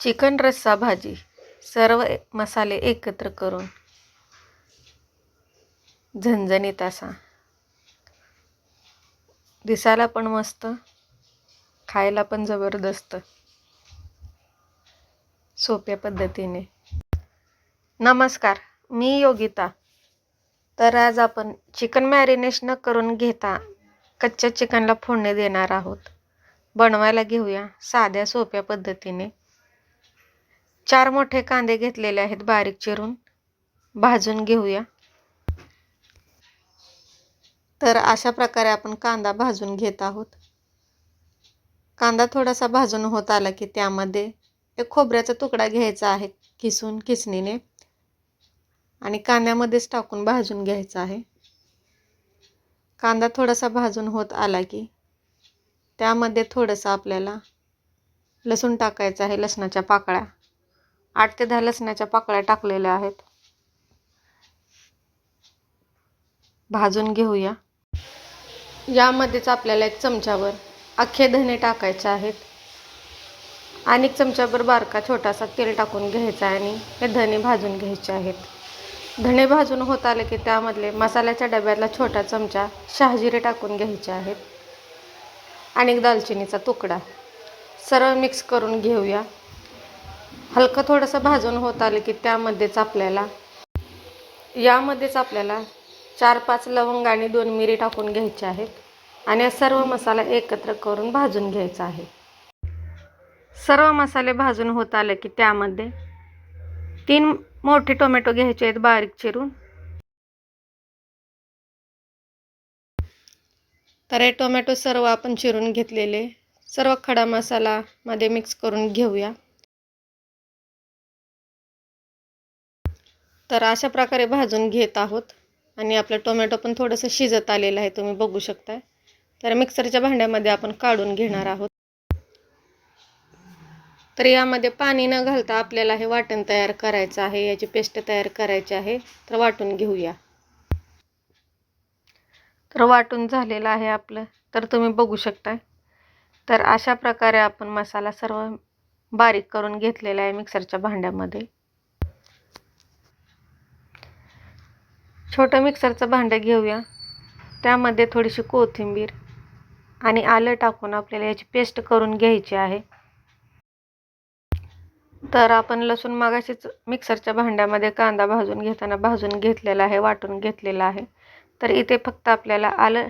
Chicken रस्सा भाजी. सर्व मसाले एकत्र करून. झणझणीत असा. दिसायला पण मस्त. खायला पण जबरदस्त. सोप्या पद्धतीने. नमस्कार मी योगिता. तर आज आपण चिकन मॅरिनेशन करून घेता कच्च्या चिकनला फोडणी देणार आहोत. बनवायला घेऊया साध्या सोप्या पद्धतीने. चार मोठे कांदे घेतलेले आहेत बारीक चिरून. भाजून घेऊया. तर अशा प्रकारे आपण कांदा भाजून घेत आहोत. कांदा थोडासा भाजून होत आला की त्यामध्ये एक खोबऱ्याचा तुकडा घ्यायचा आहे किसून किसणीने. आणि कांद्यामध्येच टाकून भाजून घ्यायचा आहे. कांदा थोडासा भाजून होत आला की त्यामध्ये थोडंसं आपल्याला लसूण टाकायचं आहे लसणाच्या पाकळ्या. आठ ते दहा लसणाच्या पाकळ्या टाकलेल्या आहेत. भाजून घेऊया. यामध्येच आपल्याला एक चमच्यावर अख्खे धने टाकायचे आहेत. आणि एक बारका छोटासा तेल टाकून घ्यायचा आहे आणि हे धने भाजून घ्यायचे आहेत. धणे भाजून होत आले की त्यामधले मसाल्याच्या डब्यातला छोटा चमचा शहाजिरे टाकून घ्यायचे आहेत. आणि एक दालचिनीचा तुकडा. सर्व मिक्स करून घेऊया. हलकं थोडंसं भाजून होत आलं की त्यामध्येच आपल्याला यामध्येच आपल्याला चार पाच लवंग आणि दोन मिरी टाकून घ्यायचे आहेत. आणि सर्व मसाला एकत्र करून भाजून घ्यायचा आहे. सर्व मसाले भाजून होत आले की त्यामध्ये तीन मोठे टोमॅटो घ्यायचे आहेत बारीक चिरून. तर हे टोमॅटो सर्व आपण चिरून घेतलेले. सर्व खडा मसाला मध्ये मिक्स करून घेऊया. तर अशा प्रकारे भाजून घेत आहोत. आणि आपलं टोमॅटो पण थोडंसं शिजत आलेलं आहे तुम्ही बघू शकताय. तर मिक्सरच्या भांड्यामध्ये आपण काढून घेणार आहोत. तर यामध्ये पाणी न घालता आपल्याला हे वाटण तयार करायचं आहे याची पेस्ट तयार करायची आहे. तर वाटून घेऊया. तर वाटून झालेलं आहे आपलं तर तुम्ही बघू शकताय. तर अशा प्रकारे आपण मसाला सर्व बारीक करून घेतलेला आहे मिक्सरच्या भांड्यामध्ये. छोटं मिक्सरचं भांडं घेऊया. त्यामध्ये थोडीशी कोथिंबीर आणि आलं टाकून आपल्याला याची पेस्ट करून घ्यायची आहे. तर आपण लसूण मागाशीच मिक्सरच्या भांड्यामध्ये कांदा भाजून घेताना भाजून घेतलेला आहे वाटून घेतलेला आहे. तर इथे फक्त आपल्याला आलं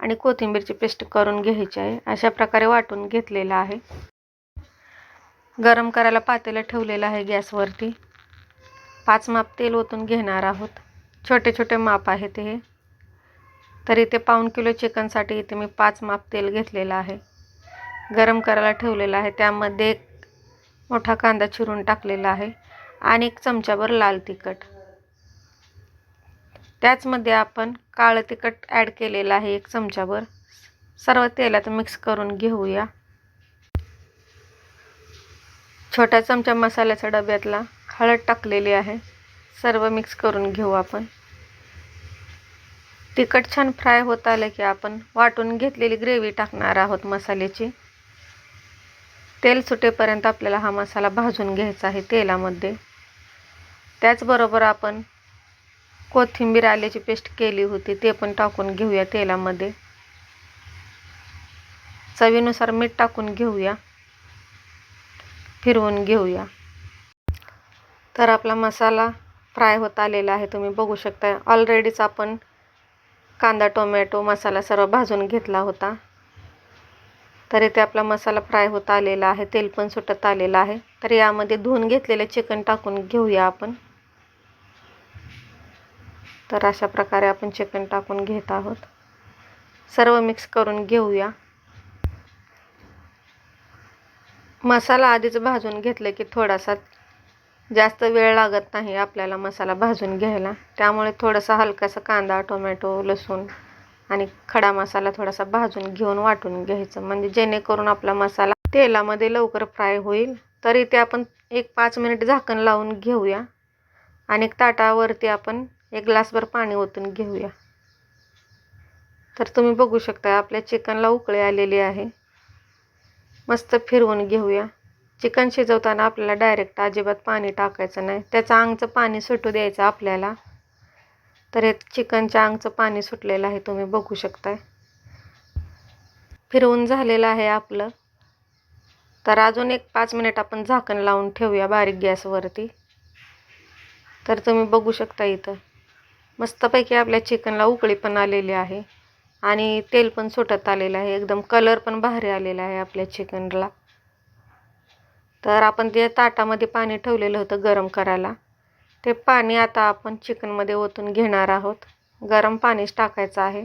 आणि कोथिंबीरची पेस्ट करून घ्यायची आहे. अशा प्रकारे वाटून घेतलेलं आहे. गरम करायला पातेलं ठेवलेलं आहे गॅसवरती. पाच माप तेल ओतून घेणार आहोत. छोटे छोटे माप आहेत हे. तर इथे पाऊण किलो चिकनसाठी इथे मी पाच माप तेल घेतलेलं आहे. गरम करायला ठेवलेलं आहे. त्यामध्ये एक मोठा कांदा चिरून टाकलेला आहे आणि एक चमच्याभर लाल तिखट. त्याचमध्ये आपण काळं तिखट ॲड केलेलं आहे एक चमच्याभर सर्व तेलात मिक्स करून घेऊया. छोट्या चमचा मसाल्याच्या डब्यातला हळद टाकलेली आहे. सर्व मिक्स करून घेऊ आपण. तिखट छान फ्राय होत आलं की आपण वाटून घेतलेली ग्रेव्ही टाकणार आहोत मसाल्याची. तेल सुटेपर्यंत आपल्याला हा मसाला भाजून घ्यायचा आहे तेलामध्ये. त्याचबरोबर आपण कोथिंबीर आल्याची पेस्ट केली होती ते पण टाकून घेऊया तेलामध्ये. चवीनुसार मीठ टाकून घेऊया. फिरवून घेऊया. तर आपला मसाला फ्राय होत आलेला आहे तुम्ही बघू शकता. ऑलरेडीच आपण कांदा टोमॅटो मसाला सर्व भाजून घेतला होता. तर इथे आपला मसाला फ्राय होत आलेला आहे तेल पण सुटत आलेलं आहे. तर यामध्ये धुवून घेतलेले चिकन टाकून घेऊया आपण. तर अशा प्रकारे आपण चिकन टाकून घेत आहोत. सर्व मिक्स करून घेऊया. मसाला आधीच भाजून घेतलं की थोडासा जास्त वेळ लागत नाही आपल्याला मसाला भाजून घ्यायला. त्यामुळे थोडासा हलकासा कांदा टोमॅटो लसूण आणि खडा मसाला थोडासा भाजून घेऊन वाटून घ्यायचं. म्हणजे जेणेकरून आपला मसाला तेलामध्ये लवकर फ्राय होईल. तर इथे आपण एक पाच मिनिट झाकण लावून घेऊया. आणि एक ताटावरती आपण एक ग्लासभर पाणी ओतून घेऊया. तर तुम्ही बघू शकता आपल्या चिकनला उकळी आलेली आहे. मस्त फिरवून घेऊया. चिकन शिजवताना आपल्याला डायरेक्ट अजिबात पाणी टाकायचं नाही. त्याचं अंगचं पाणी सुटू द्यायचं आपल्याला. तर हे चिकनच्या अंगचं पाणी सुटलेलं आहे तुम्ही बघू शकताय. फिरवून झालेलं आहे आपलं. तर अजून एक पाच मिनिट आपण झाकण लावून ठेवूया बारीक गॅसवरती. तर तुम्ही बघू शकता इथं. मस्तपैकी आपल्या चिकनला उकळी पण आलेली आहे. आणि तेल पण सुटत आलेलं आहे. एकदम कलर पण भारी आलेला आहे आपल्या चिकनला. तर आपण ते ताटामध्ये पाणी ठेवलेलं होतं गरम करायला ते पाणी आता आपण चिकनमध्ये ओतून घेणार आहोत. गरम पाणीच टाकायचं आहे.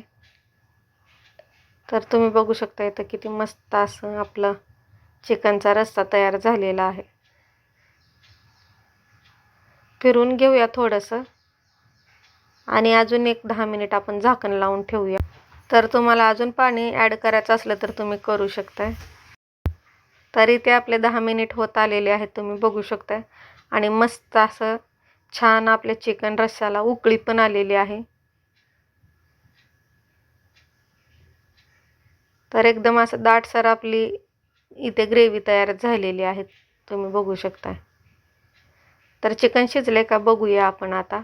तर तुम्ही बघू शकता इथं किती मस्त असं आपलं चिकनचा रस्सा तयार झालेला आहे. फिरून घेऊया थोडंसं. आणि अजून एक दहा मिनिट आपण झाकण लावून ठेवूया. तर तुम्हाला अजून पाणी ॲड करायचं असलं तर तुम्ही करू शकताय. तरी ते आपले दहा मिनिट होत आलेले आहेत तुम्ही बघू शकता आणि मस्त असं छान आपल्या चिकन रस्साला उकळी पण आलेली आहे. तर एकदम असं दाटसर आपली इथे ग्रेव्ही तयार झालेली आहे तुम्ही बघू शकता तर चिकन शिजले का बघूया आपण आता.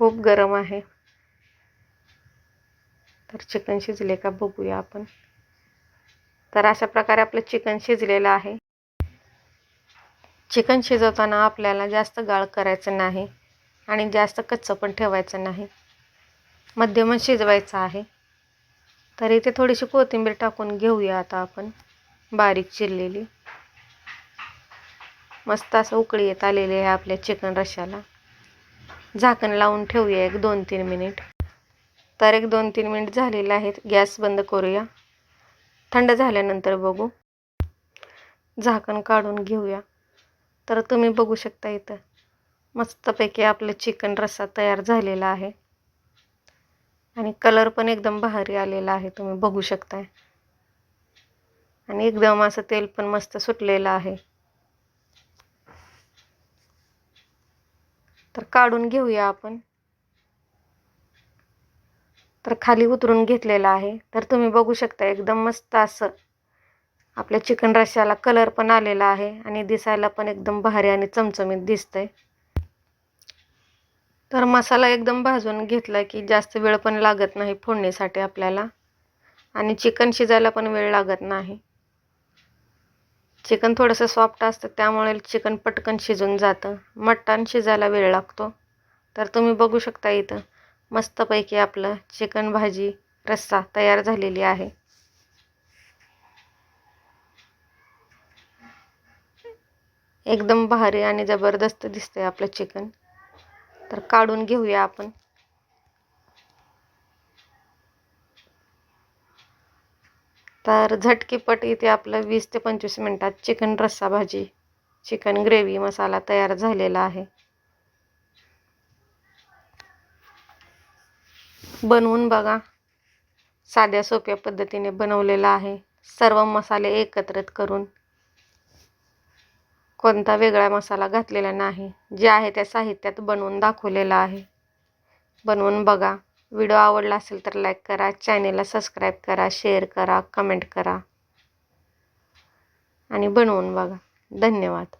खूप गरम आहे. तर चिकन शिजले का बघूया आपण. तर अशा प्रकारे आपलं चिकन शिजलेलं आहे. चिकन शिजवताना आपल्याला जास्त गाळ करायचं नाही आणि जास्त कच्चं पण ठेवायचं नाही. मध्यमच शिजवायचं आहे. तर इथे थोडीशी कोथिंबीर टाकून घेऊया आता आपण बारीक चिरलेली. मस्त असं उकळी येत आलेली आहे आपल्या चिकन रश्याला. झाकण लावून ठेवूया एक दोन तीन मिनिट. तर एक दोन तीन मिनिट झालेले आहेत. गॅस बंद करूया. थंड झाल्यानंतर बघू. झाकण काढून घेऊया. तर तुम्ही बघू शकता इथं मस्तपैकी आपलं चिकन रस्सा तयार झालेला आहे. आणि कलर पण एकदम भारी आलेला आहे. तुम्ही बघू शकताय. आणि एकदम असं तेल पण मस्त सुटलेलं आहे. तर काढून घेऊया आपण. तर खाली उतरून घेतलेलं आहे. तर तुम्ही बघू शकता एकदम मस्त असं आपल्या चिकन रश्श्याला कलर पण आलेला आहे आणि दिसायला पण एकदम भारी आणि चमचमीत दिसतंय. तर मसाला एकदम भाजून घेतला की जास्त वेळ पण लागत नाही फोडणीसाठी आपल्याला. आणि चिकन शिजायला पण वेळ लागत नाही. चिकन थोडंसं सॉफ्ट असतं त्यामुळे चिकन पटकन शिजून जातं. मटण शिजायला वेळ लागतो. तर तुम्ही बघू शकता इथं. मस्तपैकी आपलं चिकन भाजी रस्सा तयार झालेली आहे. एकदम भारी आणि जबरदस्त दिसतंय आपलं चिकन. तर काढून घेऊया आपण. तर झटकीपट इथे आपलं वीस ते पंचवीस मिनटात चिकन रस्सा भाजी चिकन ग्रेव्ही मसाला तयार झालेला आहे. बनवून बघा. साध्या सोप्या पद्धतीने बनवलेला आहे. सर्व मसाले एकत्रित करून. कोणता वेगळा मसाला घातलेला नाही. जे आहे त्या साहित्यात बनवून दाखवलेला आहे. बनवून बघा. व्हिडिओ आवडला असेल तर लाईक करा. चॅनेलला सबस्क्राईब करा. शेअर करा. कमेंट करा. आणि बनवून बघा. धन्यवाद.